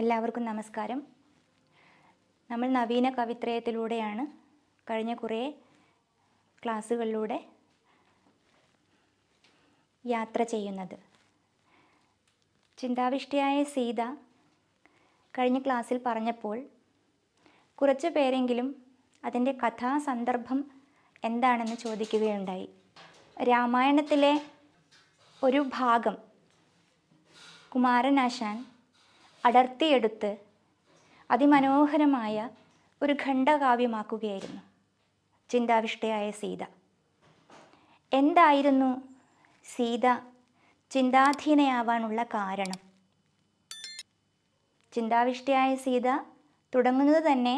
എല്ലാവർക്കും നമസ്കാരം. നമ്മൾ നവീന കവിത്രയത്തിലൂടെയാണ് കഴിഞ്ഞ കുറേ ക്ലാസ്സുകളിലൂടെ യാത്ര ചെയ്യുന്നത്. ചിന്താവിഷ്ടിയായ സീത കഴിഞ്ഞ ക്ലാസ്സിൽ പറഞ്ഞപ്പോൾ കുറച്ച് പേരെങ്കിലും അതിന്റെ കഥാസന്ദർഭം എന്താണെന്ന് ചോദിക്കുകയുണ്ടായി. രാമായണത്തിലെ ഒരു ഭാഗം കുമാരനാശാൻ അടർത്തിയെടുത്ത് അതിമനോഹരമായ ഒരു ഖണ്ഡകാവ്യമാക്കുകയായിരുന്നു ചിന്താവിഷ്ടയായ സീത. എന്തായിരുന്നു സീത ചിന്താധീനയാവാനുള്ള കാരണം? ചിന്താവിഷ്ടയായ സീത തുടങ്ങുന്നത് തന്നെ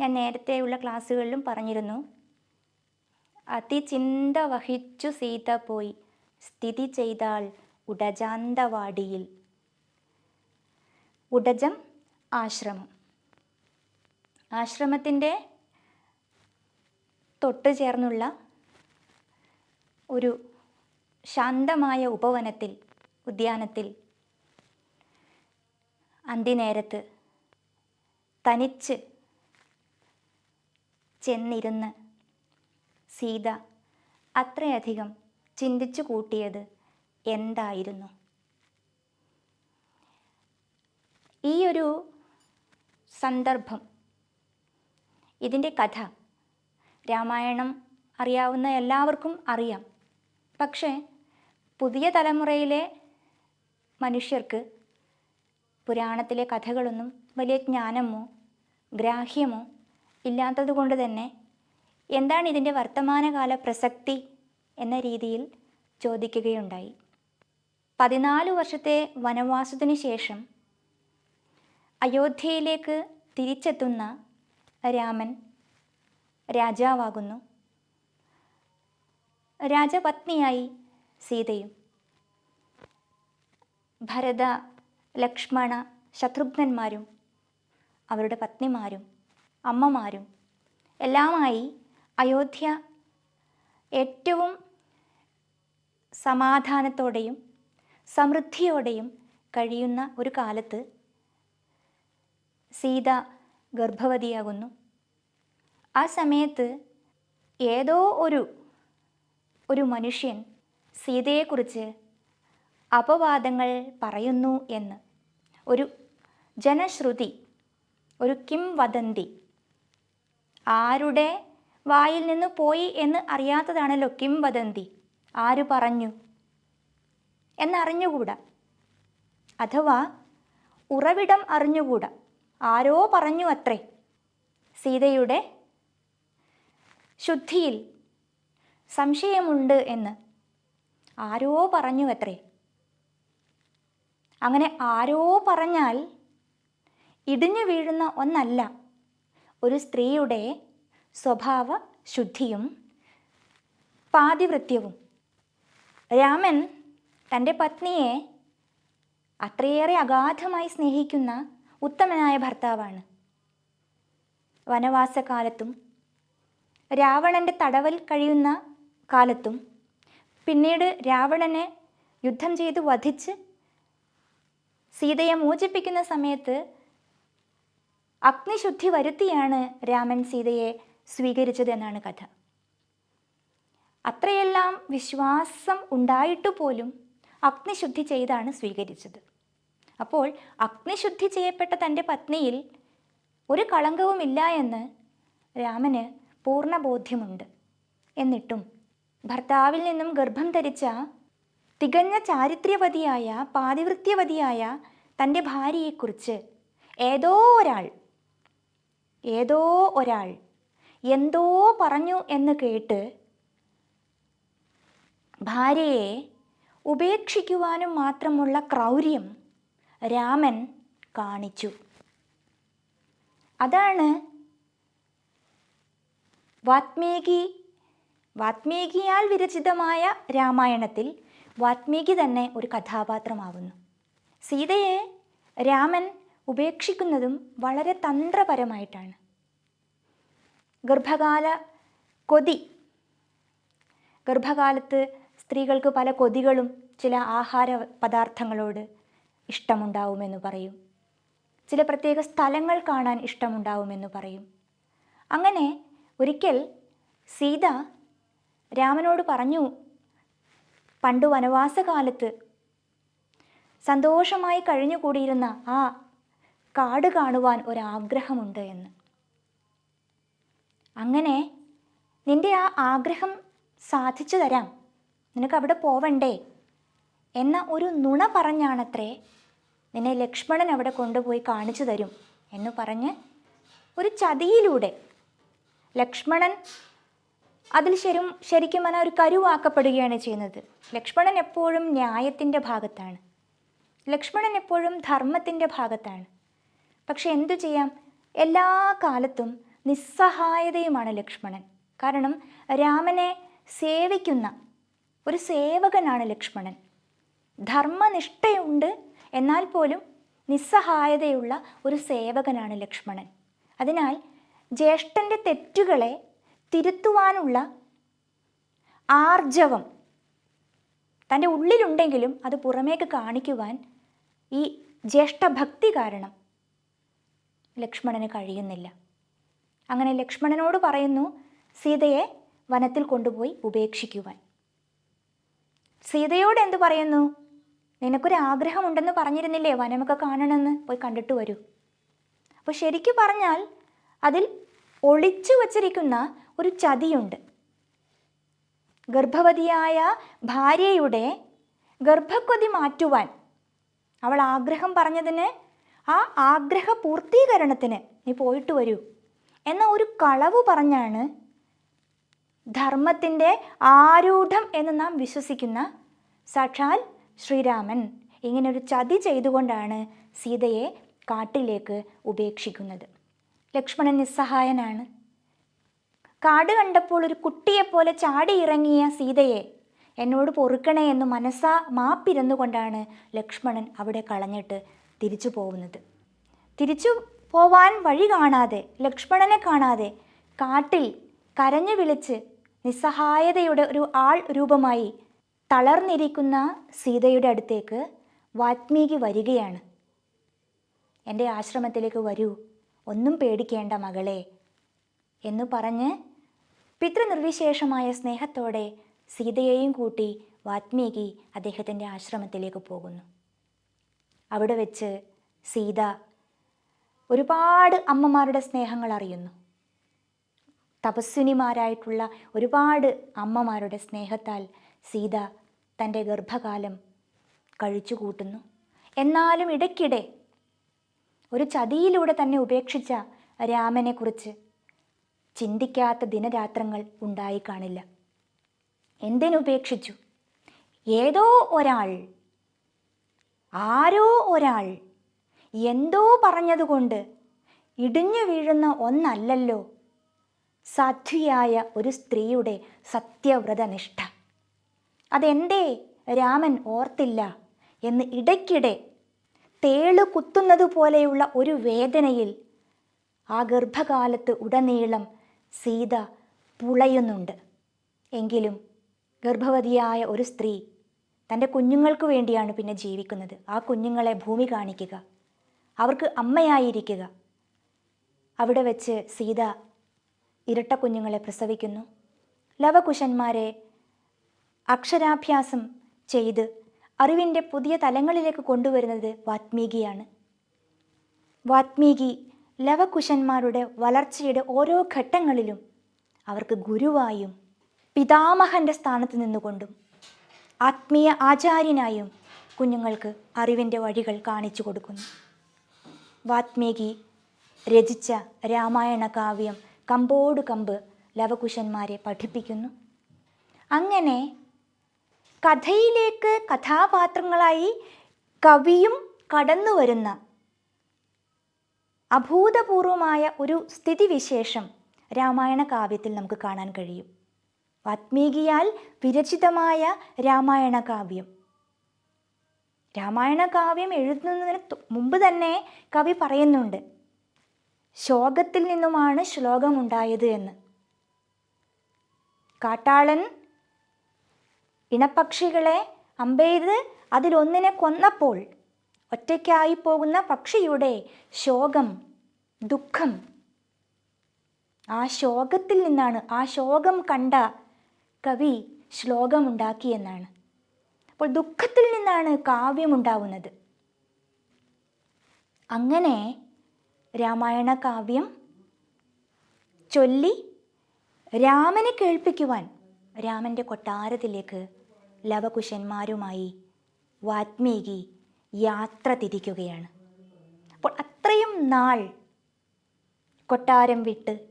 ഞാൻ നേരത്തെയുള്ള ക്ലാസ്സുകളിലും പറഞ്ഞിരുന്നു. അതിചിന്ത വഹിച്ചു സീത പോയി സ്ഥിതി ചെയ്താൽ ഉടജാന്തവാടിയിൽ ഉടജം ആശ്രമം. ആശ്രമത്തിന്റെ തൊട്ട് ചേർന്നുള്ള ഒരു ശാന്തമായ ഉപവനത്തിൽ ഉദ്യാനത്തിൽ അന്തിനേരത്ത് തനിച്ച് ചെന്നിരുന്ന് സീത അത്രയധികം ചിന്തിച്ചു കൂട്ടിയത് എന്തായിരുന്നു? ഈ ഒരു സന്ദർഭം ഇതിന്റെ കഥ രാമായണം അറിയാവുന്ന എല്ലാവർക്കും അറിയാം. പക്ഷേ പുതിയ തലമുറയിലെ മനുഷ്യർക്ക് പുരാണത്തിലെ കഥകളൊന്നും വലിയ ജ്ഞാനമോ ഗ്രാഹ്യമോ ഇല്ലാത്തത് കൊണ്ട് തന്നെ എന്താണ് ഇതിന്റെ വർത്തമാനകാല പ്രസക്തി എന്ന രീതിയിൽ ചോദിക്കുകയുണ്ടായി. പതിനാല് വർഷത്തെ വനവാസത്തിനു ശേഷം അയോധ്യയിലേക്ക് തിരിച്ചെത്തുന്ന രാമൻ രാജാവാകുന്നു. രാജപത്നിയായി സീതയും ഭരത ലക്ഷ്മണ ശത്രുഘ്നന്മാരും അവരുടെ പത്നിമാരും അമ്മമാരും എല്ലാമായി അയോധ്യ ഏറ്റവും സമാധാനത്തോടെയും സമൃദ്ധിയോടെയും കഴിയുന്ന ഒരു കാലത്ത് സീത ഗർഭവതിയാകുന്നു. ആ സമയത്ത് ഏതോ ഒരു ഒരു മനുഷ്യൻ സീതയെക്കുറിച്ച് അപവാദങ്ങൾ പറയുന്നു എന്ന്. ഒരു ജനശ്രുതി ഒരു കിം വദന്തി. ആരുടെ വായിൽ നിന്ന് പോയി എന്ന് അറിയാത്തതാണല്ലോ കിം വദന്തി. ആര് പറഞ്ഞു? എന്നറിഞ്ഞുകൂടാ. അഥവാ ഉറവിടം അറിഞ്ഞുകൂടാ. ആരോ പറഞ്ഞു അത്രേ. സീതയുടെ ശുദ്ധിയിൽ സംശയമുണ്ട് എന്ന്. ആരോ പറഞ്ഞു അത്രേ. അങ്ങനെ ആരോ പറഞ്ഞാൽ ഇടിഞ്ഞു വീഴുന്ന ഒന്നല്ല. ഒരു സ്ത്രീയുടെ സ്വഭാവ ശുദ്ധിയും പാതിവൃത്യവും. രാമൻ തന്റെ പത്നിയെ അത്രയേറെ അഗാധമായി സ്നേഹിക്കുന്ന ഉത്തമനായ ഭർത്താവാണ്. വനവാസകാലത്തും രാവണന്റെ തടവൽ കഴിയുന്ന കാലത്തും പിന്നീട് രാവണനെ യുദ്ധം ചെയ്ത് വധിച്ച് സീതയെ മോചിപ്പിക്കുന്ന സമയത്ത് അഗ്നിശുദ്ധി വരുത്തിയാണ് രാമൻ സീതയെ സ്വീകരിച്ചത് എന്നാണ് കഥ. അത്രയെല്ലാം വിശ്വാസം ഉണ്ടായിട്ട് പോലും അഗ്നിശുദ്ധി ചെയ്താണ് സ്വീകരിച്ചത്. അപ്പോൾ അഗ്നിശുദ്ധി ചെയ്യപ്പെട്ട തന്റെ പത്നിയിൽ ഒരു കളങ്കവുമില്ല എന്ന് രാമന് പൂർണ ബോധ്യമുണ്ട് എന്നിട്ടും ഭർത്താവിൽ നിന്നും ഗർഭം ധരിച്ച തികഞ്ഞ ചാരിത്ര്യവതിയായ പാതിവൃത്യവതിയായ തന്റെ ഭാര്യയെക്കുറിച്ച് ഏതോ ഒരാൾ ഏതോ ഒരാൾ എന്തോ പറഞ്ഞു എന്ന് കേട്ട് ഭാര്യയെ ഉപേക്ഷിക്കുവാനും മാത്രമുള്ള ക്രൗര്യം രാമൻ കാണിച്ചു. അതാണ് വാത്മീകി വാത്മീകിയാൽ വിരചിതമായ രാമായണത്തിൽ വാത്മീകി തന്നെ ഒരു കഥാപാത്രമാവുന്നു. സീതയെ രാമൻ ഉപേക്ഷിക്കുന്നതും വളരെ തന്ത്രപരമായിട്ടാണ്. ഗർഭകാല കൊതി. ഗർഭകാലത്ത് സ്ത്രീകൾക്ക് പല കൊതികളും ചില ആഹാര പദാർത്ഥങ്ങളോട് ഇഷ്ടമുണ്ടാവുമെന്ന് പറയും. ചില പ്രത്യേക സ്ഥലങ്ങൾ കാണാൻ ഇഷ്ടമുണ്ടാവുമെന്ന് പറയും. അങ്ങനെ ഒരിക്കൽ സീത രാമനോട് പറഞ്ഞു പണ്ട് വനവാസകാലത്ത് സന്തോഷമായി കഴിഞ്ഞുകൂടിയിരുന്ന ആ കാട് കാണുവാൻ ഒരാഗ്രഹമുണ്ട് എന്ന്. അങ്ങനെ നിന്റെ ആ ആഗ്രഹം സാധിച്ചു തരാം. നിനക്ക് അവിടെ പോവണ്ടേ? എന്ന ഒരു നുണ പറഞ്ഞാണത്രേ നിന്നെ ലക്ഷ്മണൻ അവിടെ കൊണ്ടുപോയി കാണിച്ചു തരും എന്ന് പറഞ്ഞ് ഒരു ചതിയിലൂടെ ലക്ഷ്മണൻ അതിൽ ശരും ശരിക്കും പറഞ്ഞാൽ ഒരു കരുവാക്കപ്പെടുകയാണ് ചെയ്യുന്നത്. ലക്ഷ്മണൻ എപ്പോഴും ന്യായത്തിന്റെ ഭാഗത്താണ്. ലക്ഷ്മണൻ എപ്പോഴും ധർമ്മത്തിന്റെ ഭാഗത്താണ്. പക്ഷെ എന്തു ചെയ്യാം? എല്ലാ കാലത്തും നിസ്സഹായതയുമാണ് ലക്ഷ്മണൻ. കാരണം രാമനെ സേവിക്കുന്ന ഒരു സേവകനാണ് ലക്ഷ്മണൻ. ധർമ്മനിഷ്ഠയുണ്ട് എന്നാൽ പോലും നിസ്സഹായതയുള്ള ഒരു സേവകനാണ് ലക്ഷ്മണൻ. അതിനാൽ ജ്യേഷ്ഠന്റെ തെറ്റുകളെ തിരുത്തുവാനുള്ള ആർജവം തന്റെ ഉള്ളിലുണ്ടെങ്കിലും അത് പുറമേക്ക് കാണിക്കുവാൻ ഈ ജ്യേഷ്ഠഭക്തി കാരണം ലക്ഷ്മണന് കഴിയുന്നില്ല. അങ്ങനെ ലക്ഷ്മണനോട് പറയുന്നു സീതയെ വനത്തിൽ കൊണ്ടുപോയി ഉപേക്ഷിക്കുവാൻ. സീതയോട് എന്ത് പറയുന്നു? നിനക്കൊരു ആഗ്രഹമുണ്ടെന്ന് പറഞ്ഞിരുന്നില്ലേ വനമൊക്കെ കാണണമെന്ന്? പോയി കണ്ടിട്ട് വരൂ. അപ്പോൾ ശരിക്കു പറഞ്ഞാൽ അതിൽ ഒളിച്ചു വച്ചിരിക്കുന്ന ഒരു ചതിയുണ്ട്. ഗർഭവതിയായ ഭാര്യയുടെ ഗർഭക്കൊതി മാറ്റുവാൻ അവൾ ആഗ്രഹം പറഞ്ഞതിന് ആ ആഗ്രഹ പൂർത്തീകരണത്തിന് നീ പോയിട്ട് വരൂ എന്ന ഒരു കളവ് പറഞ്ഞാണ് ധർമ്മത്തിന്റെ ആരൂഢം എന്ന് നാം വിശ്വസിക്കുന്ന സാക്ഷാൽ ശ്രീരാമൻ ഇങ്ങനൊരു ചതി ചെയ്തുകൊണ്ടാണ് സീതയെ കാട്ടിലേക്ക് ഉപേക്ഷിക്കുന്നത്. ലക്ഷ്മണൻ നിസ്സഹായനാണ്. കാട് കണ്ടപ്പോൾ ഒരു കുട്ടിയെപ്പോലെ ചാടിയിറങ്ങിയ സീതയെ എന്നോട് പൊറുക്കണേ എന്ന് മനസ്സാ മാപ്പിരുന്നുകൊണ്ടാണ് ലക്ഷ്മണൻ അവിടെ കളഞ്ഞിട്ട് തിരിച്ചു പോകുന്നത്. തിരിച്ചു പോവാൻ വഴി കാണാതെ ലക്ഷ്മണനെ കാണാതെ കാട്ടിൽ കരഞ്ഞു വിളിച്ച് നിസ്സഹായതയുടെ ഒരു ആൾ രൂപമായി തളർന്നിരിക്കുന്ന സീതയുടെ അടുത്തേക്ക് വാത്മീകി വരികയാണ്. എന്റെ ആശ്രമത്തിലേക്ക് വരൂ. ഒന്നും പേടിക്കേണ്ട മകളെ എന്ന് പറഞ്ഞ് പിതൃനിർവിശേഷമായ സ്നേഹത്തോടെ സീതയെയും കൂട്ടി വാത്മീകി അദ്ദേഹത്തിന്റെ ആശ്രമത്തിലേക്ക് പോകുന്നു. അവിടെ വെച്ച് സീത ഒരുപാട് അമ്മമാരുടെ സ്നേഹങ്ങൾ അറിയുന്നു. തപസ്വിനിമാരായിട്ടുള്ള ഒരുപാട് അമ്മമാരുടെ സ്നേഹത്താൽ സീത തന്റെ ഗർഭകാലം കഴിച്ചു കൂട്ടുന്നു എന്നാലും ഇടയ്ക്കിടെ ഒരു ചതിയിലൂടെ തന്നെ ഉപേക്ഷിച്ച രാമനെക്കുറിച്ച് ചിന്തിക്കാത്ത ദിനരാത്രങ്ങൾ ഉണ്ടായി കാണില്ല. എന്തിനുപേക്ഷിച്ചു? ഏതോ ഒരാൾ ആരോ ഒരാൾ എന്തോ പറഞ്ഞതുകൊണ്ട് ഇടിഞ്ഞു വീഴുന്ന ഒന്നല്ലല്ലോ സാധ്വിയായ ഒരു സ്ത്രീയുടെ സത്യവ്രതനിഷ്ഠ. അതെന്തേ? രാമൻ ഓർത്തില്ല. എന്ന് ഇടയ്ക്കിടെ തേളു കുത്തുന്നത് പോലെയുള്ള ഒരു വേദനയിൽ ആ ഗർഭകാലത്ത് ഉടനീളം സീത പുളയുന്നുണ്ട്. എങ്കിലും ഗർഭവതിയായ ഒരു സ്ത്രീ തന്റെ കുഞ്ഞുങ്ങൾക്ക് വേണ്ടിയാണ് പിന്നെ ജീവിക്കുന്നത്. ആ കുഞ്ഞുങ്ങളെ ഭൂമി കാണിക്കുക. അവർക്ക് അമ്മയായിരിക്കുക. അവിടെ വെച്ച് സീത ഇരട്ട കുഞ്ഞുങ്ങളെ പ്രസവിക്കുന്നു. ലവകുശന്മാരെ അക്ഷരാഭ്യാസം ചെയ്ത് അറിവിന്റെ പുതിയ തലങ്ങളിലേക്ക് കൊണ്ടുവരുന്നത് വാത്മീകിയാണ്. വാത്മീകി ലവകുശന്മാരുടെ വളർച്ചയുടെ ഓരോ ഘട്ടങ്ങളിലും അവർക്ക് ഗുരുവായും പിതാമഹന്റെ സ്ഥാനത്ത് നിന്നുകൊണ്ടും ആത്മീയ ആചാര്യനായും കുഞ്ഞുങ്ങൾക്ക് അറിവിന്റെ വഴികൾ കാണിച്ചു കൊടുക്കുന്നു. വാത്മീകി രചിച്ച രാമായണ കാവ്യം കമ്പോട് കമ്പ് ലവകുശന്മാരെ പഠിപ്പിക്കുന്നു. അങ്ങനെ കഥയിലേക്ക് കഥാപാത്രങ്ങളായി കവിയും കടന്നു വരുന്ന അഭൂതപൂർവമായ ഒരു സ്ഥിതിവിശേഷം രാമായണ കാവ്യത്തിൽ നമുക്ക് കാണാൻ കഴിയും. വാത്മീകിയാൽ വിരചിതമായ രാമായണ കാവ്യം. രാമായണ കാവ്യം എഴുതുന്നതിന് മുമ്പ് തന്നെ കവി പറയുന്നുണ്ട് ശോകത്തിൽ നിന്നുമാണ് ശ്ലോകമുണ്ടായത് എന്ന്. കാട്ടാളൻ ഇണപ്പക്ഷികളെ അമ്പെയ്ത് അതിലൊന്നിനെ കൊന്നപ്പോൾ ഒറ്റയ്ക്കായി പോകുന്ന പക്ഷിയുടെ ശോകം ദുഃഖം. ആ ശോകത്തിൽ നിന്നാണ് ആ ശോകം കണ്ട കവി ശ്ലോകമുണ്ടാക്കിയെന്നാണ് അപ്പോൾ ദുഃഖത്തിൽ നിന്നാണ് കാവ്യമുണ്ടാവുന്നത്. അങ്ങനെ രാമായണ കാവ്യം ചൊല്ലി രാമനെ കേൾപ്പിക്കുവാൻ രാമന്റെ കൊട്ടാരത്തിലേക്ക് ലവകുശന്മാരുമായി വാത്മീകി യാത്ര തിരിക്കുകയാണ്. അപ്പോൾ അത്രയും നാൾ കൊട്ടാരം വിട്ട്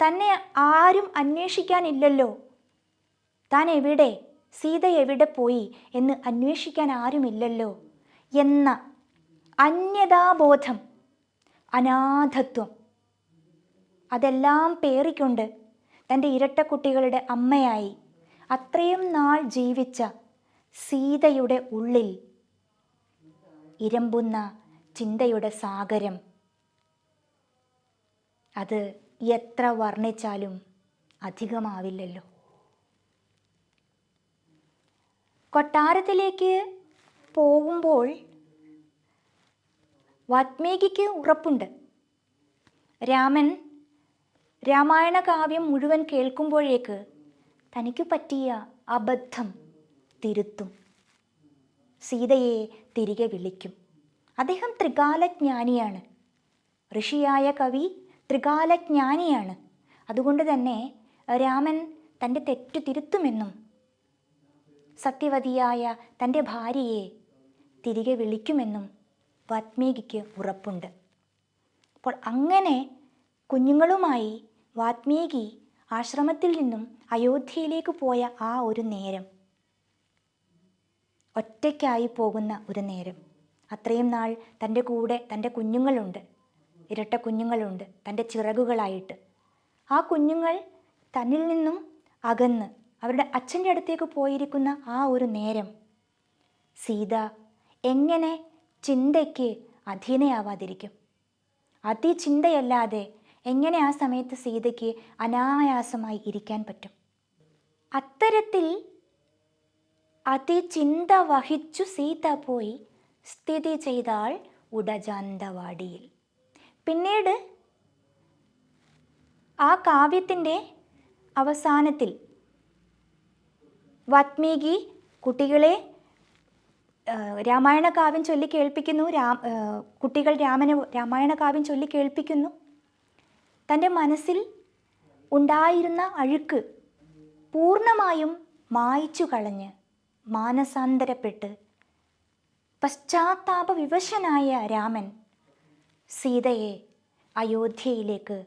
തന്നെ ആരും അന്വേഷിക്കാനില്ലല്ലോ. താൻ എവിടെ? സീത എവിടെ പോയി എന്ന് അന്വേഷിക്കാൻ ആരുമില്ലല്ലോ എന്ന അന്യതാബോധം അനാഥത്വം അതെല്ലാം പേറിക്കൊണ്ട് തന്റെ ഇരട്ടക്കുട്ടികളുടെ അമ്മയായി അത്രയും നാൾ ജീവിച്ച സീതയുടെ ഉള്ളിൽ ഇരമ്പുന്ന ചിന്തയുടെ സാഗരം. അത് എത്ര വർണിച്ചാലും അധികമാവില്ലല്ലോ. കൊട്ടാരത്തിലേക്ക് പോകുമ്പോൾ വാത്മീകിക്ക് ഉറപ്പുണ്ട്. രാമൻ രാമായണ കാവ്യം മുഴുവൻ കേൾക്കുമ്പോഴേക്ക് തനിക്ക് പറ്റിയ അബദ്ധം തിരുത്തും. സീതയെ തിരികെ വിളിക്കും. അദ്ദേഹം ത്രികാലജ്ഞാനിയാണ്. ഋഷിയായ കവി ത്രികാലജ്ഞാനിയാണ്. അതുകൊണ്ട് തന്നെ രാമൻ തന്റെ തെറ്റു തിരുത്തുമെന്നും സത്യവതിയായ തന്റെ ഭാര്യയെ തിരികെ വിളിക്കുമെന്നും വാത്മീകിക്ക് ഉറപ്പുണ്ട്. അപ്പോൾ അങ്ങനെ കുഞ്ഞുങ്ങളുമായി വാത്മീകി ആശ്രമത്തിൽ നിന്നും അയോധ്യയിലേക്ക് പോയ ആ ഒരു നേരം. ഒറ്റയ്ക്കായി പോകുന്ന ഒരു നേരം. അത്രയും നാൾ തന്റെ കൂടെ തന്റെ കുഞ്ഞുങ്ങളുണ്ട്. ഇരട്ട കുഞ്ഞുങ്ങളുണ്ട് തന്റെ ചിറകുകളായിട്ട്. ആ കുഞ്ഞുങ്ങൾ തന്നിൽ നിന്നും അകന്ന് അവരുടെ അച്ഛന്റെ അടുത്തേക്ക് പോയിരിക്കുന്ന ആ ഒരു നേരം. സീത എങ്ങനെ ചിന്തയ്ക്ക് അധീനയാവാതിരിക്കും? അതിചിന്തയല്ലാതെ എങ്ങനെ ആ സമയത്ത് സീതയ്ക്ക് അനായാസമായി ഇരിക്കാൻ പറ്റും? അത്തരത്തിൽ അതിചിന്ത വഹിച്ചു സീത പോയി സ്ഥിതി ചെയ്താൾ ഉടജാന്തവാടിയിൽ പിന്നീട് ആ കാവ്യത്തിന്റെ അവസാനത്തിൽ വാത്മീകി കുട്ടികളെ രാമായണ കാവ്യം ചൊല്ലി കേൾപ്പിക്കുന്നു രാം കുട്ടികൾ രാമന് രാമായണ കാവ്യം ചൊല്ലി കേൾപ്പിക്കുന്നു. തന്റെ മനസ്സിൽ ഉണ്ടായിരുന്ന അഴുക്ക് പൂർണമായും മായ്ച്ചു കളഞ്ഞ് മാനസാന്തരപ്പെട്ട് പശ്ചാത്താപ വിവശനായ രാമൻ സീതയെ അയോധ്യയിലേക്ക്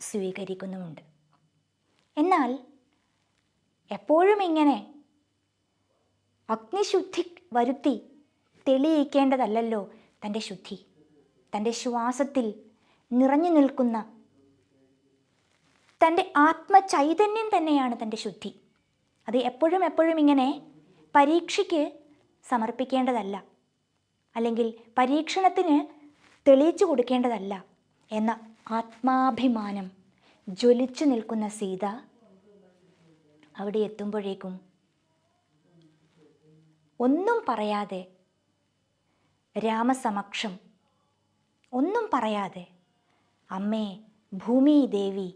സ്വീകരിക്കുന്നുമുണ്ട്. എന്നാൽ എപ്പോഴും ഇങ്ങനെ അഗ്നിശുദ്ധി വരുത്തി തെളിയിക്കേണ്ടതല്ലല്ലോ തന്റെ ശുദ്ധി. തന്റെ ശ്വാസത്തിൽ നിറഞ്ഞു നിൽക്കുന്ന തന്റെ ആത്മചൈതന്യം തന്നെയാണ് തന്റെ ശുദ്ധി. അത് എപ്പോഴും എപ്പോഴും ഇങ്ങനെ പരീക്ഷയ്ക്ക് സമർപ്പിക്കേണ്ടതല്ല. അല്ലെങ്കിൽ പരീക്ഷണത്തിന് തെളിയിച്ചു കൊടുക്കേണ്ടതല്ല എന്ന ആത്മാഭിമാനം ജ്വലിച്ചു നിൽക്കുന്ന സീത അവിടെ എത്തുമ്പോഴേക്കും ഒന്നും പറയാതെ രാമസമക്ഷം ഒന്നും പറയാതെ അമ്മേ ഭൂമി ദേവി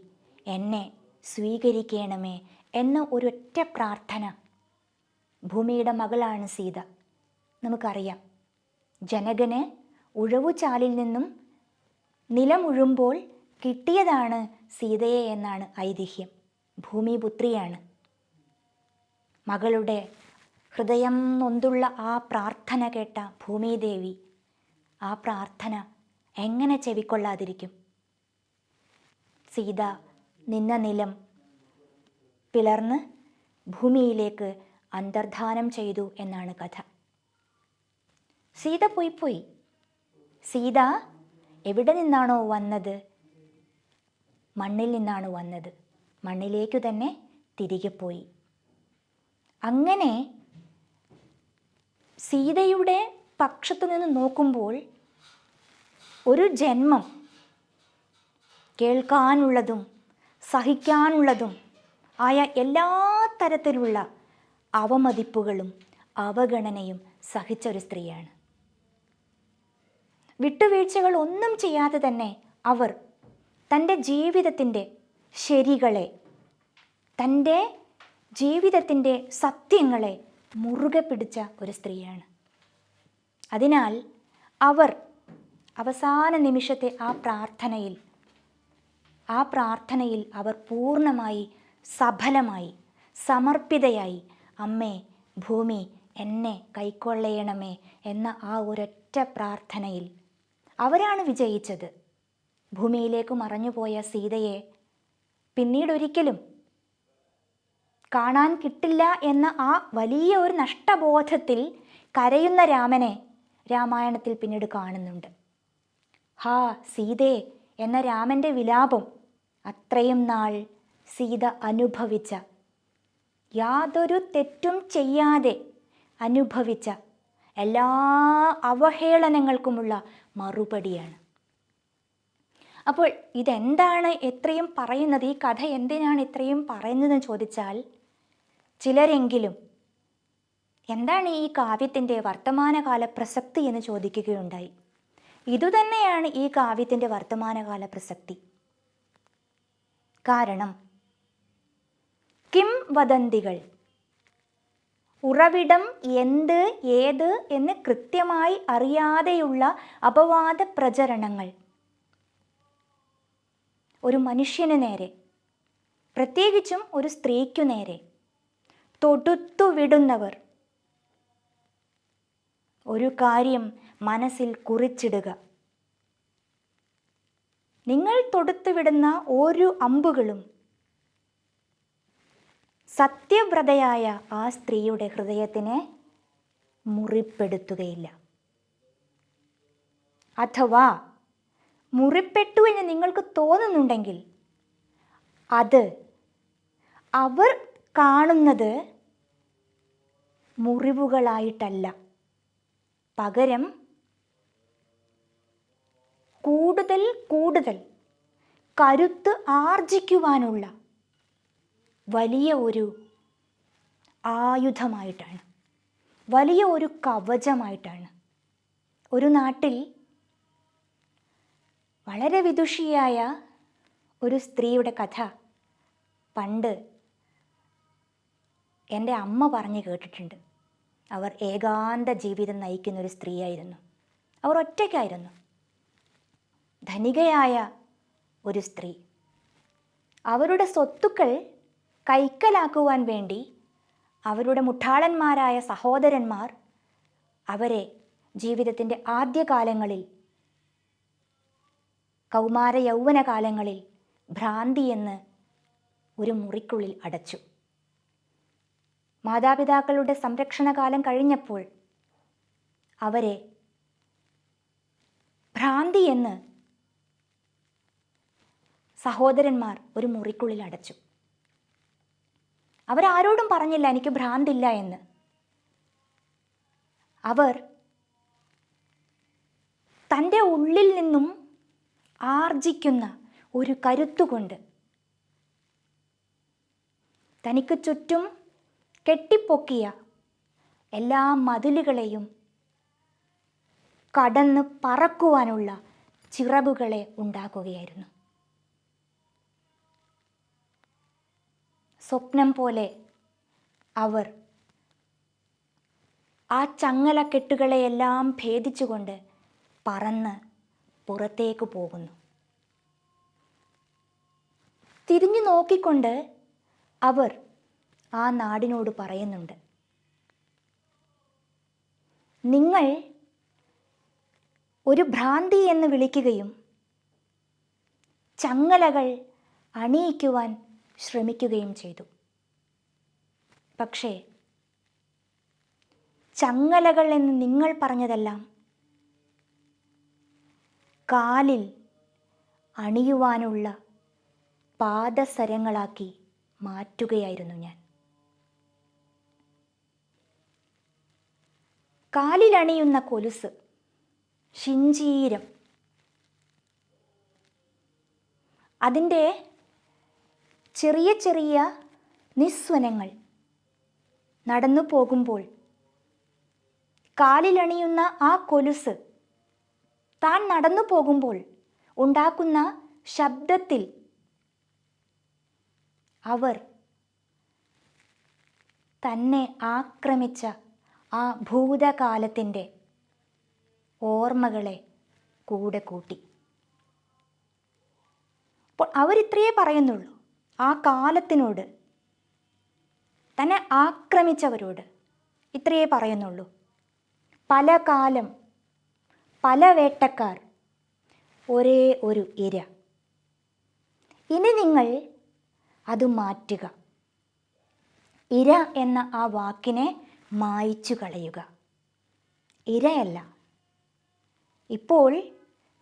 എന്നെ സ്വീകരിക്കണമേ എന്ന ഒരൊറ്റ പ്രാർത്ഥന. ഭൂമിയുടെ മകളാണ് സീത. നമുക്കറിയാം. ജനകന് ഉഴവുചാലിൽ നിന്നും നിലമുഴുമ്പോൾ കിട്ടിയതാണ് സീതയെ എന്നാണ് ഐതിഹ്യം. ഭൂമിപുത്രിയാണ്. മകളുടെ ഹൃദയം നൊന്തുള്ള ആ പ്രാർത്ഥന കേട്ട ഭൂമിദേവി ആ പ്രാർത്ഥന എങ്ങനെ ചെവിക്കൊള്ളാതിരിക്കും? സീത നിന്ന നിലം. പിളർന്ന് ഭൂമിയിലേക്ക് അന്തർധാനം ചെയ്തു എന്നാണ് കഥ. സീത പോയി പോയി. സീത എവിടെ നിന്നാണോ വന്നത്? മണ്ണിൽ നിന്നാണ് വന്നത്. മണ്ണിലേക്കു തന്നെ തിരികെ പോയി. അങ്ങനെ സീതയുടെ പക്ഷത്തു നിന്ന് നോക്കുമ്പോൾ ഒരു ജന്മം കേൾക്കാനുള്ളതും സഹിക്കാനുള്ളതും ആയ എല്ലാ തരത്തിലുള്ള അവമതിപ്പുകളും അവഗണനയും സഹിച്ച ഒരു സ്ത്രീയാണ്. വിട്ടുവീഴ്ചകൾ ഒന്നും ചെയ്യാതെ തന്നെ അവർ തന്റെ ജീവിതത്തിന്റെ ശരികളെ തന്റെ ജീവിതത്തിന്റെ സത്യങ്ങളെ മുറുകെ പിടിച്ച ഒരു സ്ത്രീയാണ്. അതിനാൽ അവർ അവസാന നിമിഷത്തെ ആ പ്രാർത്ഥനയിൽ ആ പ്രാർത്ഥനയിൽ അവർ പൂർണമായി സഫലമായി സമർപ്പിതയായി. അമ്മേ ഭൂമി എന്നെ കൈക്കൊള്ളയണമേ എന്ന ആ ഒരൊറ്റ പ്രാർത്ഥനയിൽ അവരാണ് വിജയിച്ചത്. ഭൂമിയിലേക്ക് മറഞ്ഞുപോയ സീതയെ പിന്നീടൊരിക്കലും കാണാൻ കിട്ടില്ല എന്ന ആ വലിയ ഒരു നഷ്ടബോധത്തിൽ കരയുന്ന രാമനെ രാമായണത്തിൽ പിന്നീട് കാണുന്നുണ്ട്. ഹാ സീതേ എന്ന രാമന്റെ വിലാപം അത്രയും നാൾ സീത അനുഭവിച്ച യാതൊരു തെറ്റും ചെയ്യാതെ അനുഭവിച്ച എല്ലാ അവഹേളനങ്ങൾക്കുമുള്ള മറുപടിയാണ്. അപ്പോൾ ഇതെന്താണ് എത്രയും പറയുന്നത്? ഈ കഥ എന്തിനാണ് ഇത്രയും പറയുന്നതെന്ന് ചോദിച്ചാൽ ചിലരെങ്കിലും എന്താണ് ഈ കാവ്യത്തിന്റെ വർത്തമാനകാല പ്രസക്തി എന്ന് ചോദിക്കുകയുണ്ടായി. ഇതുതന്നെയാണ് ഈ കാവ്യത്തിന്റെ വർത്തമാനകാല പ്രസക്തി. കാരണം. കിം വദന്തികൾ. ഉറവിടം എന്ത് ഏത് എന്ന് കൃത്യമായി അറിയാതെയുള്ള അപവാദ പ്രചരണങ്ങൾ. ഒരു മനുഷ്യന് നേരെ പ്രത്യേകിച്ചും ഒരു സ്ത്രീക്കു നേരെ തൊടുത്തു വിടുന്നവർ. ഒരു കാര്യം മനസ്സിൽ കുറിച്ചിടുക. നിങ്ങൾ തൊടുത്തുവിടുന്ന ഓരോ അമ്പുകളും സത്യവ്രതയായ ആ സ്ത്രീയുടെ ഹൃദയത്തിനെ മുറിപ്പെടുത്തുകയില്ല. അഥവാ മുറിപ്പെട്ടു എന്ന് നിങ്ങൾക്ക് തോന്നുന്നുണ്ടെങ്കിൽ അത് അവർ കാണുന്നത് മുറിവുകളായിട്ടല്ല. പകരം കൂടുതൽ കൂടുതൽ കരുത്ത് ആർജിക്കുവാനുള്ള വലിയ ഒരു ആയുധമായിട്ടാണ്. വലിയ ഒരു കവചമായിട്ടാണ്. ഒരു നാട്ടിൽ വളരെ വിദുഷിയായ ഒരു സ്ത്രീയുടെ കഥ പണ്ട് എന്റെ അമ്മ പറഞ്ഞു കേട്ടിട്ടുണ്ട്. അവർ ഏകാന്ത ജീവിതം നയിക്കുന്ന ഒരു സ്ത്രീയായിരുന്നു. അവർ ഒറ്റയ്ക്കായിരുന്നു. ധനികയായ ഒരു സ്ത്രീ. അവരുടെ സ്വത്തുക്കൾ കൈക്കലാക്കുവാൻ വേണ്ടി അവരുടെ മുഠാളന്മാരായ സഹോദരന്മാർ അവരെ ജീവിതത്തിന്റെ ആദ്യകാലങ്ങളിൽ കൗമാര യൗവന കാലങ്ങളിൽ ഭ്രാന്തി എന്ന് ഒരു മുറിക്കുള്ളിൽ അടച്ചു. മാതാപിതാക്കളുടെ സംരക്ഷണകാലം കഴിഞ്ഞപ്പോൾ അവരെ ഭ്രാന്തി എന്ന് സഹോദരന്മാർ ഒരു മുറിക്കുള്ളിൽ അടച്ചു. അവരാരോടും പറഞ്ഞില്ല എനിക്ക് ഭ്രാന്തില്ല എന്ന്. അവർ തന്റെ ഉള്ളിൽ നിന്നും ആർജിക്കുന്ന ഒരു കരുത്തുകൊണ്ട് തനിക്ക് ചുറ്റും കെട്ടിപ്പൊക്കിയ എല്ലാ മതിലുകളെയും കടന്ന് പറക്കുവാനുള്ള ചിറകുകളെ ഉണ്ടാക്കുകയായിരുന്നു. സ്വപ്നം പോലെ അവർ ആ ചങ്ങലക്കെട്ടുകളെയെല്ലാം ഭേദിച്ചുകൊണ്ട് പറന്ന് പുറത്തേക്ക് പോകുന്നു. തിരിഞ്ഞു നോക്കിക്കൊണ്ട് അവർ ആ നാടിനോട് പറയുന്നുണ്ട്. നിങ്ങൾ ഒരു ഭ്രാന്തി എന്ന് വിളിക്കുകയും ചങ്ങലകൾ അണിയിക്കുവാൻ ശ്രമിക്കുകയും ചെയ്തു. പക്ഷേ ചങ്ങലകൾ എന്ന് നിങ്ങൾ പറഞ്ഞതെല്ലാം കാലിൽ അണിയുവാനുള്ള പാദസരങ്ങളാക്കി മാറ്റുകയായിരുന്നു ഞാൻ. കാലിലണിയുന്ന കൊലുസ് ശിഞ്ചീരം അതിന്റെ ചെറിയ ചെറിയ നിസ്വനങ്ങൾ നടന്നു പോകുമ്പോൾ കാലിലണിയുന്ന ആ കൊലുസ് താൻ നടന്നു പോകുമ്പോൾ ഉണ്ടാക്കുന്ന ശബ്ദത്തിൽ അവർ തന്നെ ആക്രമിച്ച ആ ഭൂതകാലത്തിന്റെ ഓർമ്മകളെ കൂടെ കൂട്ടി. അപ്പോൾ അവരിത്രയേ പറയുന്നുള്ളൂ. ആ കാലത്തിനോട് തന്നെ ആക്രമിച്ചവരോട് ഇത്രയേ പറയുന്നുള്ളൂ. പല കാലം പല വേട്ടക്കാർ ഒരേ ഒരു ഇര. ഇനി നിങ്ങൾ അത് മാറ്റുക. ഇര എന്ന ആ വാക്കിനെ മായിച്ചു കളയുക. ഇരയല്ല. ഇപ്പോൾ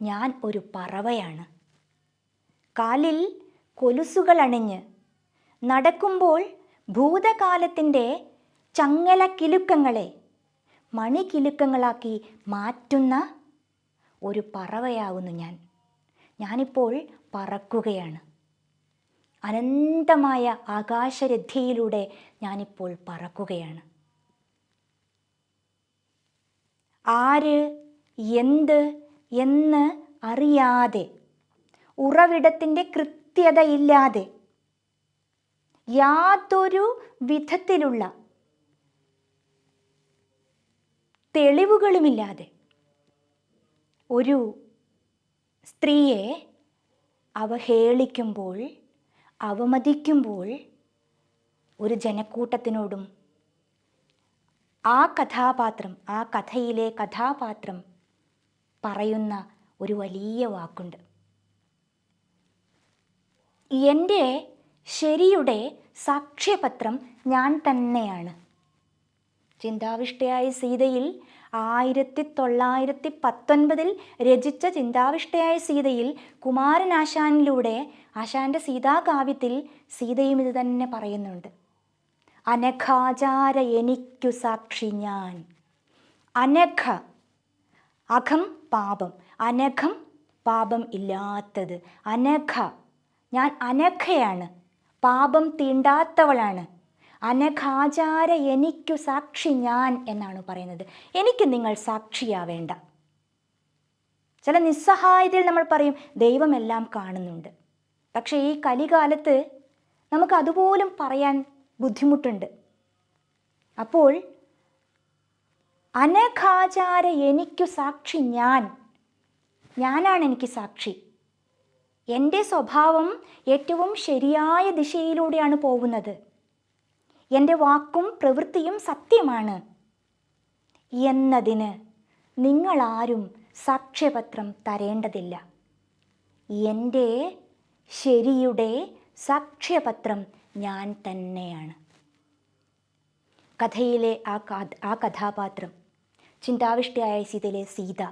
ഞാൻ ഒരു പറവയാണ്. കാലിൽ കൊലുസുകൾ അണിഞ്ഞ് നടക്കുമ്പോൾ ഭൂതകാലത്തിന്റെ ചങ്ങല കിലുക്കങ്ങളെ മണികിലുക്കങ്ങളാക്കി മാറ്റുന്ന ഒരു പറവയാകുന്നു ഞാൻ. ഞാനിപ്പോൾ പറക്കുകയാണ്. അനന്തമായ ആകാശരഥിയിലൂടെ ഞാനിപ്പോൾ പറക്കുകയാണ്. ആര് എന്ത് എന്ന് അറിയാതെ ഉറവിടത്തിന്റെ കൃത്യതയില്ലാതെ യാതൊരു വിധത്തിലുള്ള തെളിവുകളുമില്ലാതെ ഒരു സ്ത്രീയെ അവഹേളിക്കുമ്പോൾ അവമതിക്കുമ്പോൾ ഒരു ജനക്കൂട്ടത്തിനോടും ആ കഥാപാത്രം ആ കഥയിലെ കഥാപാത്രം പറയുന്ന ഒരു വലിയ വാക്കുണ്ട്. എന്റെ ശരിയുടെ സാക്ഷ്യപത്രം ഞാൻ തന്നെയാണ്. ചിന്താവിഷ്ടയായ സീതയിൽ ആയിരത്തി തൊള്ളായിരത്തി പത്തൊൻപതിൽ രചിച്ച ചിന്താവിഷ്ടയായ സീതയിൽ കുമാരനാശാനിലൂടെ ആശാന്റെ സീതാകാവ്യത്തിൽ സീതയും ഇത് തന്നെ പറയുന്നുണ്ട്. അനഘാചാര എനിക്കു സാക്ഷി ഞാൻ. അനഘ അഖം പാപം. അനഘം പാപം ഇല്ലാത്തത്. അനഘ ഞാൻ അനഖയാണ് പാപം തീണ്ടാത്തവളാണ്. അനഖാചാര എനിക്കു സാക്ഷി ഞാൻ എന്നാണ് പറയുന്നത്. എനിക്ക് നിങ്ങൾ സാക്ഷിയാവേണ്ട. ചില നിസ്സഹായതയിൽ നമ്മൾ പറയും ദൈവമെല്ലാം കാണുന്നുണ്ട്. പക്ഷേ ഈ കലികാലത്ത് നമുക്ക് അതുപോലും പറയാൻ ബുദ്ധിമുട്ടുണ്ട്. അപ്പോൾ അനഖാചാര എനിക്കു സാക്ഷി ഞാൻ ഞാനാണ് എനിക്ക് സാക്ഷി. എന്റെ സ്വഭാവം ഏറ്റവും ശരിയായ ദിശയിലൂടെയാണ് പോകുന്നത്. എന്റെ വാക്കും പ്രവൃത്തിയും സത്യമാണ്. എന്നതിന് നിങ്ങളാരും സാക്ഷ്യപത്രം തരേണ്ടതില്ല. എന്റെ ശരിയുടെ സാക്ഷ്യപത്രം ഞാൻ തന്നെയാണ്. കഥയിലെ ആ ആ കഥാപാത്രം ചിന്താവിഷ്ടയായ സീതയിലെ സീത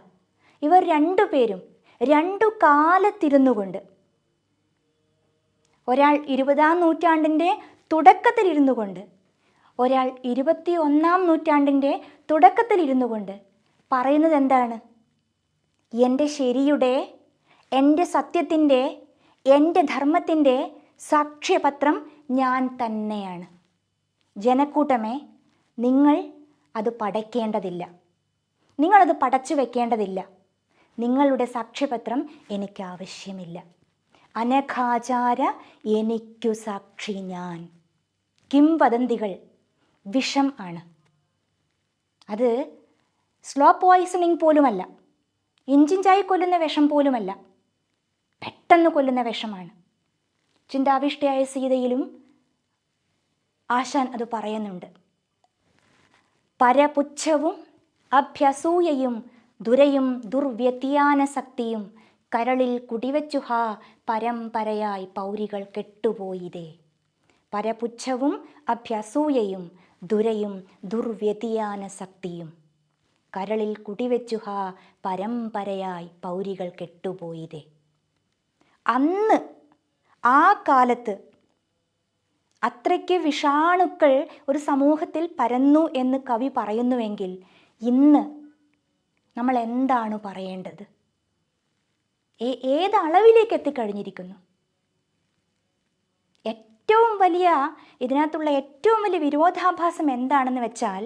ഇവർ രണ്ടുപേരും രണ്ടു കാലത്തിരുന്നു കൊണ്ട് ഒരാൾ ഇരുപതാം നൂറ്റാണ്ടിന്റെ തുടക്കത്തിലിരുന്നു കൊണ്ട് ഒരാൾ ഇരുപത്തി ഒന്നാം നൂറ്റാണ്ടിന്റെ തുടക്കത്തിലിരുന്നു കൊണ്ട് പറയുന്നത് എന്താണ് എന്റെ ശരിയുടെ എന്റെ സത്യത്തിന്റെ എന്റെ ധർമ്മത്തിന്റെ സാക്ഷ്യപത്രം ഞാൻ തന്നെയാണ്. ജനക്കൂട്ടമേ നിങ്ങൾ അത് പടയ്ക്കേണ്ടതില്ല. നിങ്ങളത് പടച്ചു വെക്കേണ്ടതില്ല. നിങ്ങളുടെ സാക്ഷ്യപത്രം എനിക്ക് ആവശ്യമില്ല അനഘാചാര എനിക്കു സാക്ഷി ഞാൻ. കിംവദന്തികൾ വിഷം ആണ്. അത് സ്ലോ പോയിസണിങ് പോലുമല്ല. ഇഞ്ചിഞ്ചായി കൊല്ലുന്ന വിഷം പോലുമല്ല. പെട്ടെന്ന് കൊല്ലുന്ന വിഷമാണ്. ചിന്താവിഷ്ടയായ സീതയിലും ആശാൻ അത് പറയുന്നുണ്ട്. പരപുച്ഛവും അഭ്യസൂയയും ദുരയും ദുർവ്യതിയാനശക്തിയും കരളിൽ കുടിവെച്ചു ഹാ പരമ്പരയായി പൗരികൾ കെട്ടുപോയിതേ. പരപുച്ഛവും അഭ്യസൂയയും ദുരയും ദുർവ്യതിയാനശക്തിയും കരളിൽ കുടിവെച്ചു ഹാ പരമ്പരയായി പൗരികൾ കെട്ടുപോയിതേ. അന്ന് ആ കാലത്ത് അത്രയ്ക്ക് വിഷാണുക്കൾ ഒരു സമൂഹത്തിൽ പരന്നു എന്ന് കവി പറയുന്നുവെങ്കിൽ ഇന്ന് നമ്മൾ എന്താണ് പറയേണ്ടത്? ഏത് അളവിലേക്ക് എത്തിക്കഴിഞ്ഞിരിക്കുന്നു? ഏറ്റവും വലിയ ഇതിനകത്തുള്ള ഏറ്റവും വലിയ വിരോധാഭാസം എന്താണെന്ന് വെച്ചാൽ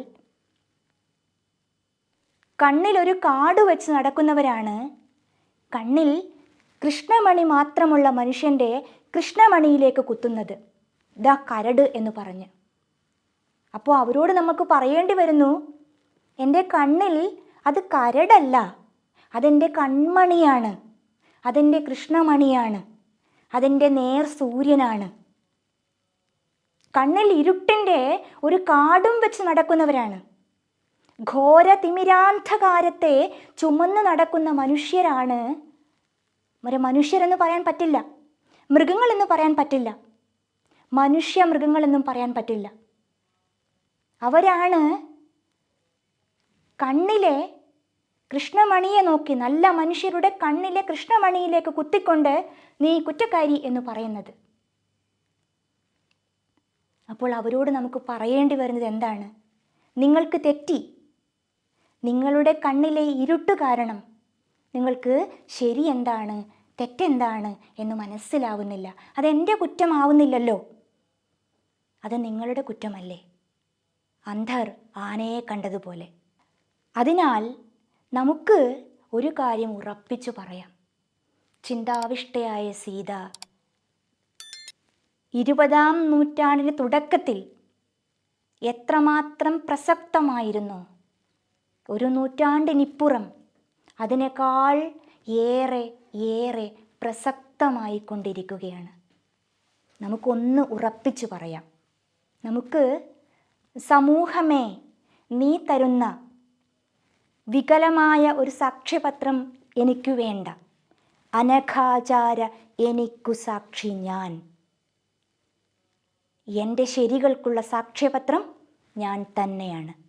കണ്ണിലൊരു കാട് വെച്ച് നടക്കുന്നവരാണ്. കണ്ണിൽ കൃഷ്ണമണി മാത്രമുള്ള മനുഷ്യന്റെ കൃഷ്ണമണിയിലേക്ക് കുത്തുന്നത്. ദ കരട് എന്ന് പറഞ്ഞ്. അപ്പോൾ അവരോട് നമുക്ക് പറയേണ്ടി വരുന്നു എന്റെ കണ്ണിൽ അത് കരടല്ല. അതെന്റെ കൺമണിയാണ്. അതെന്റെ കൃഷ്ണമണിയാണ്. അതെന്റെ നേർ സൂര്യനാണ്. കണ്ണിൽ ഇരുട്ടിന്റെ ഒരു കാടും വെച്ച് നടക്കുന്നവരാണ്. ഘോര തിമിരാന്ധകാരത്തെ ചുമന്ന് നടക്കുന്ന മനുഷ്യരാണ്. ഒരു മനുഷ്യരെന്ന് പറയാൻ പറ്റില്ല. മൃഗങ്ങളെന്ന് പറയാൻ പറ്റില്ല. മനുഷ്യ മൃഗങ്ങളെന്നും പറയാൻ പറ്റില്ല. അവരാണ് കണ്ണിലെ കൃഷ്ണമണിയെ നോക്കി നല്ല മനുഷ്യരുടെ കണ്ണിലെ കൃഷ്ണമണിയിലേക്ക് കുത്തിക്കൊണ്ട് നീ കുറ്റക്കാരി എന്ന് പറയുന്നത്. അപ്പോൾ അവരോട് നമുക്ക് പറയേണ്ടി വരുന്നത് എന്താണ്? നിങ്ങൾക്ക് തെറ്റി. നിങ്ങളുടെ കണ്ണിലെ ഇരുട്ട് കാരണം നിങ്ങൾക്ക് ശരി എന്താണ് തെറ്റെന്താണ് എന്ന് മനസ്സിലാവുന്നില്ല. അതെന്റെ കുറ്റമാവുന്നില്ലല്ലോ. അത് നിങ്ങളുടെ കുറ്റമല്ലേ? അന്ധർ ആനയെ കണ്ടതുപോലെ. അതിനാൽ നമുക്ക് ഒരു കാര്യം ഉറപ്പിച്ചു പറയാം. ചിന്താവിഷ്ടയായ സീത ഇരുപതാം നൂറ്റാണ്ടിന് തുടക്കത്തിൽ എത്രമാത്രം പ്രസക്തമായിരുന്നു? ഒരു നൂറ്റാണ്ടിനിപ്പുറം അതിനേക്കാൾ ഏറെ ഏറെ പ്രസക്തമായി കൊണ്ടിരിക്കുകയാണ് നമുക്കൊന്ന് ഉറപ്പിച്ചു പറയാം. നമുക്ക് സമൂഹമേ നീ തരുന്ന വികലമായ ഒരു സാക്ഷ്യപത്രം എനിക്കു വേണ്ട. അനഘാചാര എനിക്കു സാക്ഷി ഞാൻ. എന്റെ ശരികൾക്കുള്ള സാക്ഷ്യപത്രം ഞാൻ തന്നെയാണ്.